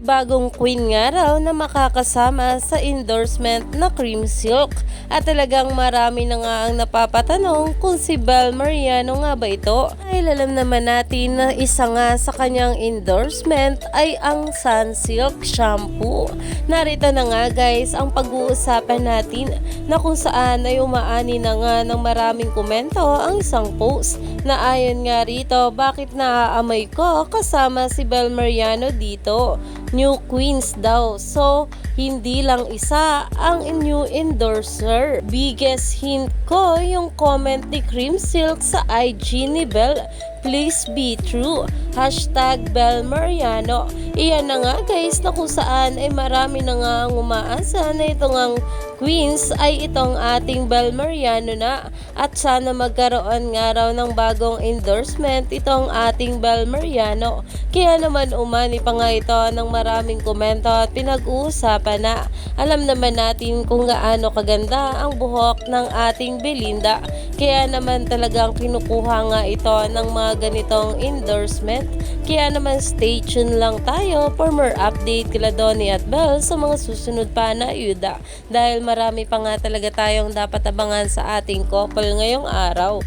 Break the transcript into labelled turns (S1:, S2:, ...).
S1: Bagong queen nga raw na makakasama sa endorsement na Cream Silk. At talagang marami na nga ang napapatanong kung si Bel Mariano nga ba ito. Ay alam naman natin na isa nga sa kanyang endorsement ay ang Sun Silk Shampoo. Narito na nga guys ang pag-uusapan natin na kung saan ay umaani na nga ng maraming komento ang isang post na ayon nga rito bakit naaamoy ko kasama si Bel Mariano dito new queens daw. So, hindi lang isa ang new endorser. Biggest hint ko yung comment ni Cream Silk sa IG ni Belle. Please be true. Hashtag Bel Mariano. Iyan na nga guys na kung saan ay marami na nga ang umaasa na itong ang Queens ay itong ating Bel Mariano na at sana magkaroon nga raw ng bagong endorsement itong ating Bel Mariano. Kaya naman umani pa nga ito ng maraming komento at pinag-uusapan na alam naman natin kung gaano kaganda ang buhok ng ating Belinda. Kaya naman talagang kinukuha nga ito ng mga ganitong endorsement. Kaya naman stay tuned lang tayo for more update kila Donnie at Belle sa mga susunod pa na ayuda. Dahil marami pa nga talaga tayong dapat abangan sa ating couple ngayong araw.